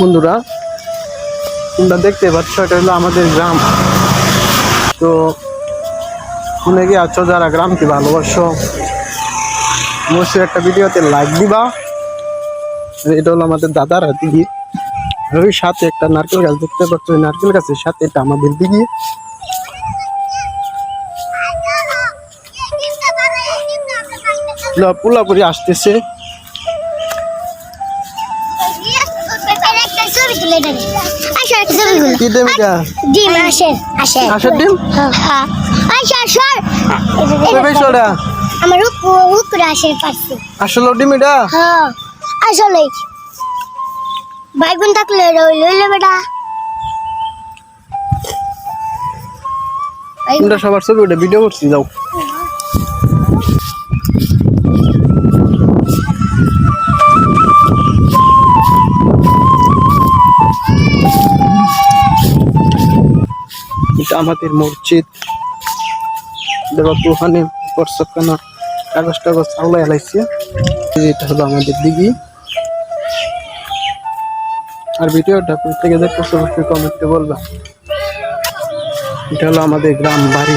বন্ধুরা, তোমরা দেখতে পাচ্ছ, এটা হলো আমাদের গ্রাম। তো, অনেকে আছো যারা গ্রামকে ভালোবাসো, অবশ্যই একটা ভিডিওতে লাইক দিবা। এটা হলো আমাদের দাদার দিঘি। আর ওই সাথে একটা নারকেল গাছ দেখতে পাচ্ছ, ওই নারকেল গাছের সাথে এটা আমাদের ল- পুলাপুরি আসতেছে। কি এটা ডিম আসে আসে হাঁসের ডিম? আসে আসর কই পাইছো ওটা আমার উপরে আসে পারছি আসলে ডিম এটা? হ্যাঁ আসলে। বোন থাকলে বেটা। সবার ছবি ভিডিও করছি যাও। আমাদের মসজিদ দেখো তুহানে বর্ষকানা কাগজ টাগজ চাউলা এলাইছে এটা হলো আমাদের দিঘি। আর ভিডিওটা কোথা থেকে দেখতেছো অবশ্যই কমেন্টে বলবা। এটা হলো আমাদের গ্রাম বাড়ি।